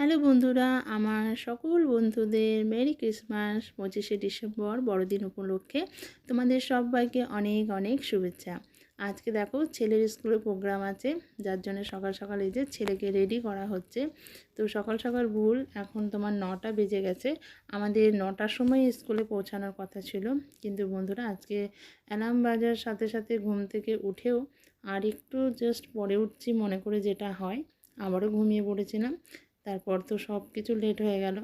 Hello বন্ধুরা, আমার সকল বন্ধুদের মেরি ক্রিসমাস, পঁচিশে ডিসেম্বর, বড়দিন উপলক্ষে তোমাদের সবাইকে অনেক অনেক শুভেচ্ছা। আজকে দেখো ছেলের স্কুলে প্রোগ্রাম আছে, যার জন্য সকাল সকাল এই যে ছেলেকে রেডি করা হচ্ছে। তো সকাল সকাল ভুল এখন তোমার নটা বেজে গেছে। আমাদের নটার সময় স্কুলে পৌঁছানোর কথা ছিল। কিন্তু বন্ধুরা, আজকে অ্যালার্ম বাজার সাথে সাথে ঘুম থেকে উঠেও আর একটু জাস্ট পরে উঠছি মনে করে যেটা হয়। আবারও ঘুমিয়ে পড়েছিলাম। তারপর তো সব কিছু লেট হয়ে গেল।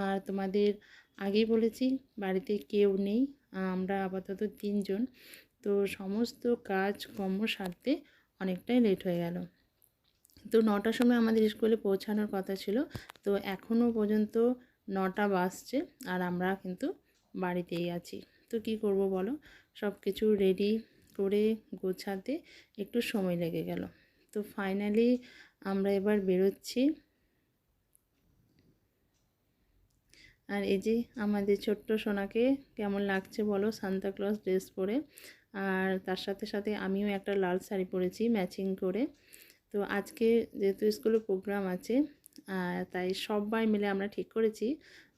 আর তোমাদের আগেই বলেছি, বাড়িতে কেউ নেই, আমরা আপাতত তিনজন। তো সমস্ত কাজ কর্ম সারতে অনেকটাই লেট হয়ে গেল। তো নটার সময় আমাদের স্কুলে পৌঁছানোর কথা ছিল। তো এখনও পর্যন্ত নটা বাজছে আর আমরা কিন্তু বাড়িতেই আছি। তো কি করব বলো? সব কিছু রেডি করে গোছাতে একটু সময় লেগে গেল। তো ফাইনালি আমরা এবার বেরোচ্ছি। আর এই যে আমাদের ছোট্ট সোনাকে কেমন লাগছে বলো? সান্তাক্লজ ড্রেস পরে। আর তার সাথে সাথে আমিও একটা লাল শাড়ি পরেছি ম্যাচিং করে। তো আজকে যেহেতু স্কুলে প্রোগ্রাম আছে তাই সবাই মিলে আমরা ঠিক করেছি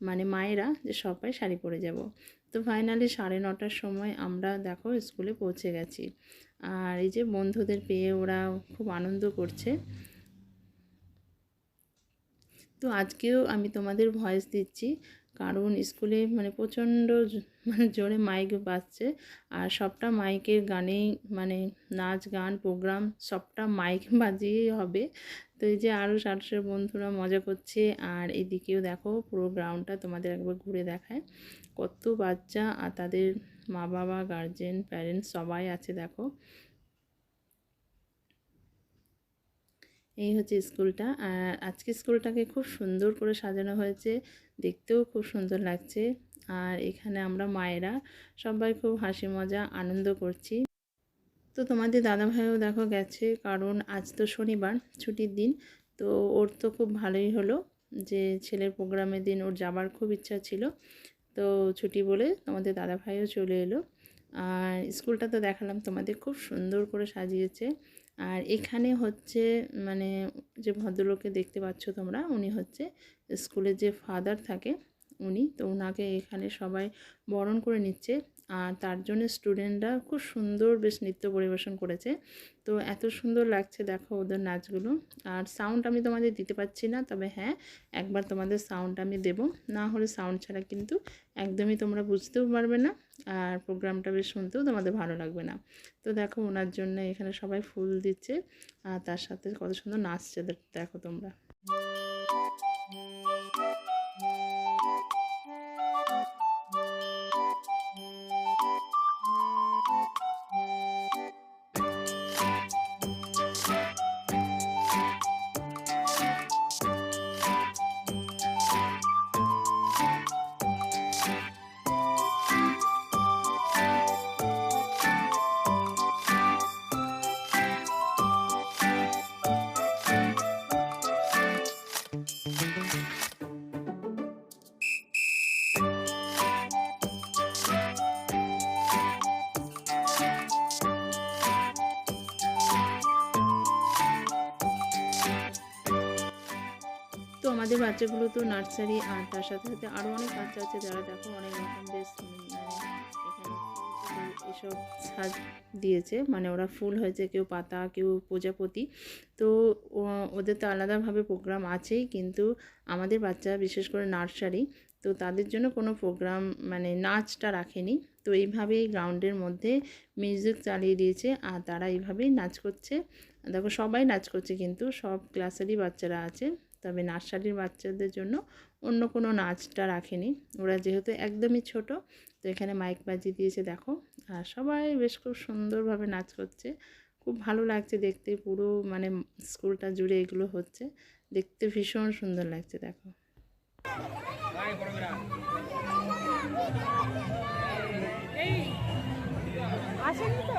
মানে মায়েরা যে সবাই শাড়ি পরে যাব। তো ফাইনালি সাড়ে নটার সময় আমরা দেখো স্কুলে পৌঁছে গেছি। আর এই যে বন্ধুদের পেয়ে ওরা খুব আনন্দ করছে। তো আজকেও আমি তোমাদের ভয়েস দিচ্ছি কারণ স্কুলে মানে প্রচণ্ড মানে জোরে মাইক বাজছে। আর সবটা মাইকের গানেই মানে নাচ, গান প্রোগ্রাম সবটা মাইক বাজিয়েই হবে। তো এই যে আরও সারসের বন্ধুরা মজা করছে। আর এদিকেও দেখো পুরো গ্রাউন্ডটা তোমাদের একবার ঘুরে দেখায়। কত বাচ্চা আর তাদের মা বাবা গার্জেন প্যারেন্টস সবাই আছে দেখো। এই হচ্ছে স্কুলটা। আর আজকে স্কুলটাকে খুব সুন্দর করে সাজানো হয়েছে। দেখতেও খুব সুন্দর লাগছে। আর এখানে আমরা মায়েরা সবাই খুব হাসি মজা আনন্দ করছি। তো তোমাদের দাদাভাইও দেখো গেছে, কারণ আজ তো শনিবার, ছুটির দিন। তো ওর তো খুব ভালোই হলো যে ছেলের প্রোগ্রামের দিন ওর যাবার খুব ইচ্ছা ছিল। তো ছুটি বলে তোমাদের দাদাভাইও চলে এলো। আর স্কুলটা তো দেখালাম, তোমাদের খুব সুন্দর করে সাজিয়েছে। আর এখানে হচ্ছে মানে যে ভদ্রলোককে দেখতে পাচ্ছ তোমরা, উনি হচ্ছে স্কুলের যে ফাদার থাকে, উনি, তো ওনাকে এখানে সবাই বরণ করে নিচ্ছে। আর তার জন্য স্টুডেন্টরা খুব সুন্দর বেশ নৃত্য পরিবেশন করেছে। তো এত সুন্দর লাগছে দেখো ওদের নাচগুলো। আর সাউন্ড আমি তোমাদের দিতে পারছি না, তবে হ্যাঁ একবার তোমাদের সাউন্ড আমি দেব। না হলে সাউন্ড ছাড়া কিন্তু একদমই তোমরা বুঝতেও পারবে না আর প্রোগ্রামটা বেশ শুনতেও তোমাদের ভালো লাগবে না। তো দেখো ওনার জন্য এখানে সবাই ফুল দিচ্ছে আর তার সাথে কত সুন্দর নাচছে দেখো তোমরা। আমাদের বাচ্চাগুলো তো নার্সারি, আর তার সাথে সাথে আরও অনেক বাচ্চা আছে যারা দেখো অনেক বেশ এসব সাজ দিয়েছে। মানে ওরা ফুল হয়েছে, কেউ পাতা, কেউ প্রজাপতি। তো ওদের তো আলাদাভাবে প্রোগ্রাম আছেই, কিন্তু আমাদের বাচ্চা বিশেষ করে নার্সারি, তো তাদের জন্য কোনো প্রোগ্রাম মানে নাচটা রাখেনি। তো এইভাবেই গ্রাউন্ডের মধ্যে মিউজিক চালিয়ে দিয়েছে, আর তারা এইভাবেই নাচ করছে। দেখো সবাই নাচ করছে, কিন্তু সব ক্লাসেরই বাচ্চারা আছে। তবে নার্সারির বাচ্চাদের জন্য অন্য কোনো নাচটা রাখেনি। ওরা যেহেতু একদমই ছোট, তো এখানে মাইক বাজিয়ে দিয়েছে, দেখো। আর সবাই বেশ খুব সুন্দরভাবে নাচ করছে। খুব ভালো লাগছে দেখতে, পুরো মানে স্কুলটা জুড়ে এগুলো হচ্ছে। দেখতে ভীষণ সুন্দর লাগছে, দেখো। আসেনি তো?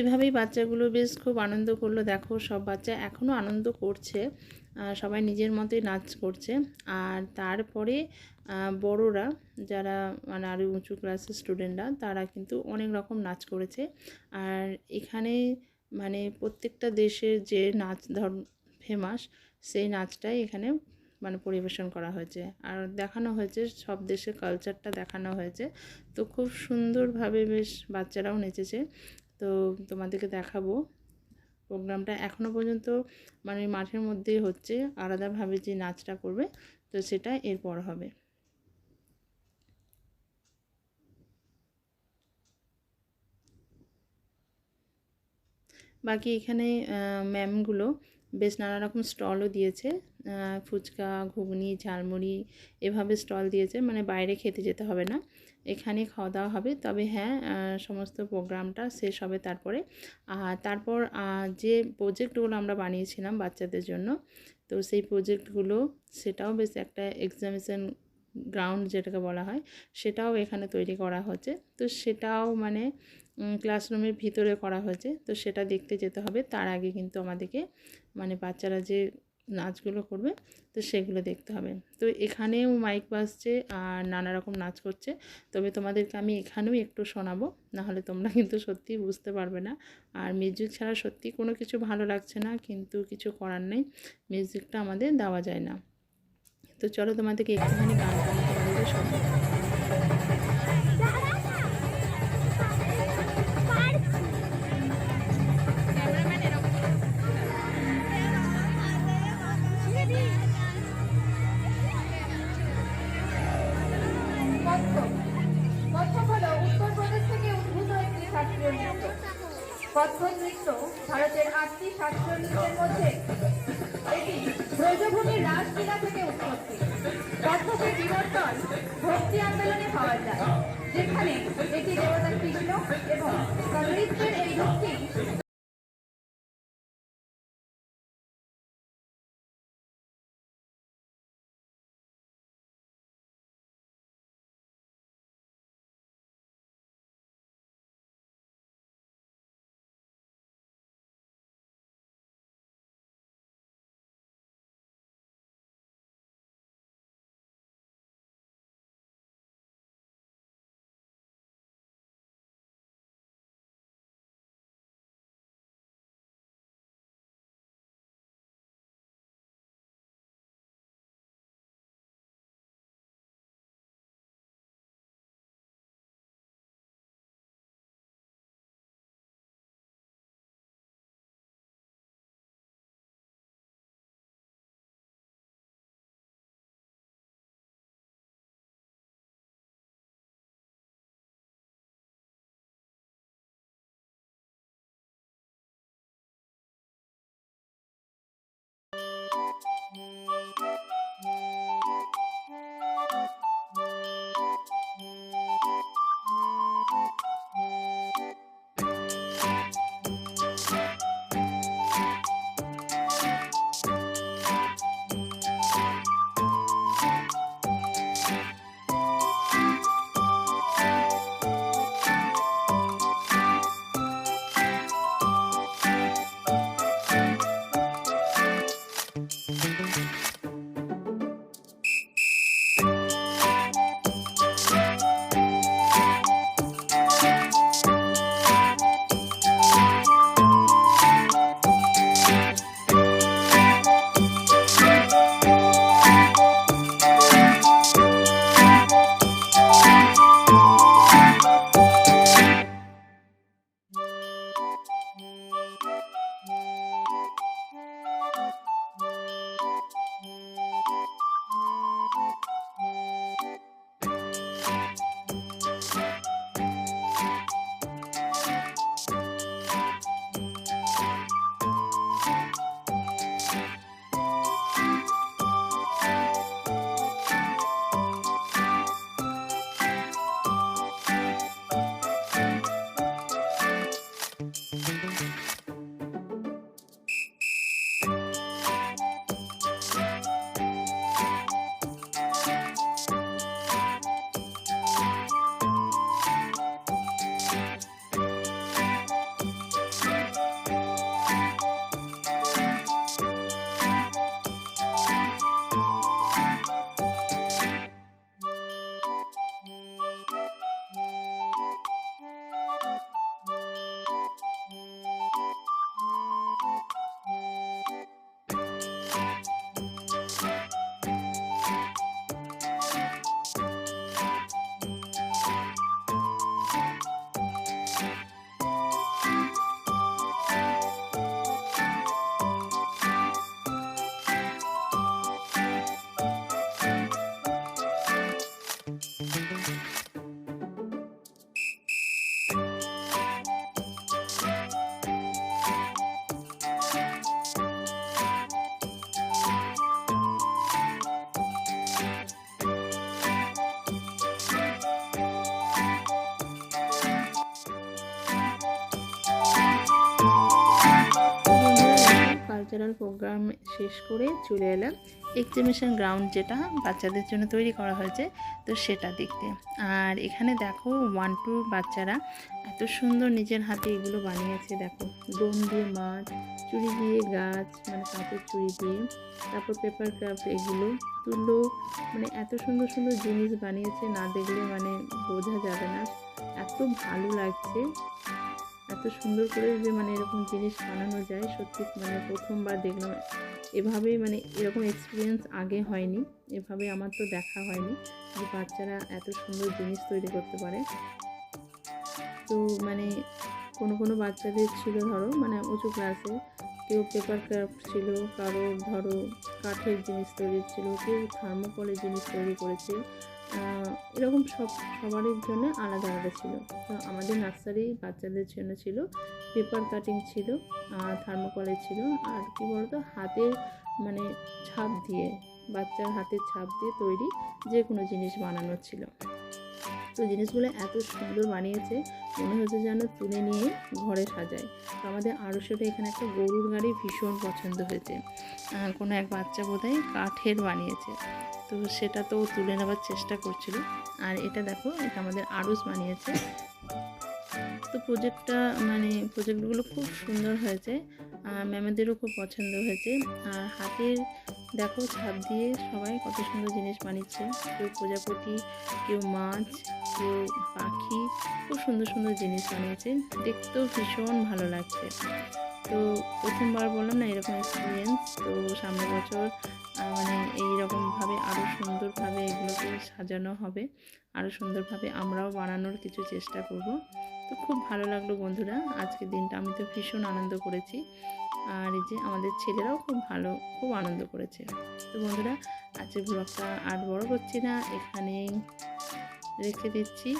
এভাবেই বাচ্চাগুলো বেশ খুব আনন্দ করল। দেখো সব বাচ্চা এখনও আনন্দ করছে সবাই নিজের মতোই নাচ করছে। আর তারপরে বড়রা যারা মানে আরও উঁচু ক্লাসের স্টুডেন্টরা তারা কিন্তু অনেক রকম নাচ করেছে। আর এখানে মানে প্রত্যেকটা দেশের যে নাচ ধর ফেমাস সেই নাচটাই এখানে মানে পরিবেশন করা হয়েছে। আর দেখানো হয়েছে, সব দেশের কালচারটা দেখানো হয়েছে। তো খুব সুন্দরভাবে বেশ বাচ্চারাও নেচেছে। তো তোমাদেরকে দেখাবো। প্রোগ্রামটা এখনও পর্যন্ত মানে মাঠের মধ্যেই হচ্ছে, আলাদাভাবে যে নাচটা করবে, তো সেটা এরপর হবে। বাকি এখানে ম্যামগুলো বেশ নানা রকম স্টলও দিয়েছে। ফুচকা, ঘুগনি, ঝালমুড়ি এভাবে স্টল দিয়েছে মানে বাইরে খেতে যেতে হবে না। এখানে খাওয়া দাওয়া হবে, তবে হ্যাঁ সমস্ত প্রোগ্রামটা শেষ হবে তারপরে। আর তারপর যে প্রজেক্টগুলো আমরা বানিয়েছিলাম বাচ্চাদের জন্য, তো সেই প্রজেক্টগুলো সেটাও বেশ একটা এক্সামিশন গ্রাউন্ড যেটাকে বলা হয়, সেটাও এখানে তৈরি করা হচ্ছে। তো সেটাও মানে ক্লাসরুমের ভিতরে করা হয়েছে, তো সেটা দেখতে যেতে হবে। তার আগে কিন্তু আমাদেরকে মানে বাচ্চারা যে নাচগুলো করবে, তো সেগুলো দেখতে হবে। তো এখানেও মাইক বাজছে আর নানা রকম নাচ করছে। তবে তোমাদেরকে আমি এখানেও একটু শোনাবো, নাহলে তোমরা কিন্তু সত্যিই বুঝতে পারবে না। আর মিউজিক ছাড়া সত্যি কোনো কিছু ভালো লাগছে না, কিন্তু কিছু করার নেই, মিউজিকটা আমাদের দেওয়া যায় না। তো চলো তোমাদেরকে একটুখানি গান তোমাদেরকে শোনাবো কত্থকের ভক্তি আন্দোলনে পাওয়া যায়। যেখানে এটি দেবতা কৃষ্ণ এবং নৃত্যের এই রূপটি কালচারাল প্রোগ্রাম শেষ করে চলে এলাম। এক্সিবিশন গ্রাউন্ড যেটা বাচ্চাদের জন্য তৈরি করা হয়েছে, তো সেটা দেখতে। আর এখানে দেখো ওয়ান টু বাচ্চারা এত সুন্দর নিজের হাতে এগুলো বানিয়েছে, দেখো। ডোম দিয়ে মাছ চুড়ি দিয়ে গাছ মানে কাপড় চুড়ি দিয়ে, তারপর পেপার ক্রাফট এগুলো তুলো মানে এত সুন্দর সুন্দর জিনিস বানিয়েছে, না দেখলে মানে বোঝা যাবে না। এত ভালো লাগছে। এত সুন্দর করে যে মানে এরকম জিনিস বানানো যায়, সত্যি মানে প্রথমবার দেখলাম। এভাবেই মানে এরকম এক্সপিরিয়েন্স আগে হয়নি, এভাবে আমার তো দেখা হয়নি। যে বাচ্চারা এত সুন্দর জিনিস তৈরি করতে পারে। তো মানে কোনো কোনো বাচ্চাদের ছিল ধরো মানে উঁচু ক্লাসে কেউ পেপার ক্রাফট ছিল, কারও ধরো কাঠের জিনিস তৈরি ছিল, কেউ থার্মোকলের জিনিস তৈরি করেছে। এরকম সব সবারই জন্য আলাদা আলাদা ছিল। তো আমাদের নার্সারি বাচ্চাদের জন্য ছিল পেপার কাটিং ছিল, আর থার্মোকলের ছিল, আর কি বলতো হাতের মানে ছাপ দিয়ে, বাচ্চার হাতের ছাপ দিয়ে তৈরি যে কোনো জিনিস বানানো ছিল। তো জিনিসগুলো এত সুন্দর বানিয়েছে, মনে হচ্ছে যেন তুলে নিয়ে ঘরে সাজায়। তো আমাদের আরও সেটা এখানে একটা গরুর গাড়ি ভীষণ পছন্দ হয়েছে। আর কোনো এক বাচ্চা বোধহয় কাঠের বানিয়েছে। তো সেটা তো তুলে নেবার চেষ্টা করছিল। আর এটা দেখো, এটা আমাদের আড়স বানিয়েছে। তো প্রজেক্টটা মানে প্রজেক্টগুলো খুব সুন্দর হয়েছে। আর ম্যামেদেরও খুব পছন্দ হয়েছে। আর হাতের, দেখো, ছাপ দিয়ে সবাই কত সুন্দর জিনিস বানিয়েছে। কেউ প্রজাপতি, কেউ মাছ, কেউ পাখি, খুব সুন্দর সুন্দর জিনিস বানিয়েছে। দেখতেও ভীষণ ভালো লাগছে। তো প্রথমবার বললাম না, এরকম এক্সপিরিয়েন্স তো সামনের বছর মানে এইরকমভাবে আরও সুন্দরভাবে এগুলোকে সাজানো হবে। আরও সুন্দরভাবে আমরাও বানানোর কিছু চেষ্টা করব। তো খুব ভালো লাগল বন্ধুরা, আজকের দিনটা আমি তো ভীষণ আনন্দ করেছি। আর এই যে আমাদের ছেলেরাও খুব ভালো, খুব আনন্দ করেছে। তো বন্ধুরা, আজকের ব্লগটা আর বড় করছি না, এখানেই রেখে দিচ্ছি।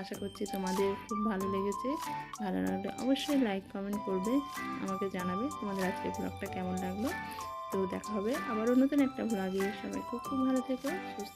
আশা করছি তোমাদের খুব ভালো লেগেছে। ভালো লাগলে অবশ্যই লাইক, কমেন্ট করবে, আমাকে জানাবে তোমাদের আজকের ব্লগটা কেমন লাগল। তো দেখা হবে আবারও নতুন একটা ব্লগে। সবাই খুব খুব ভালো থেকো, সুস্থ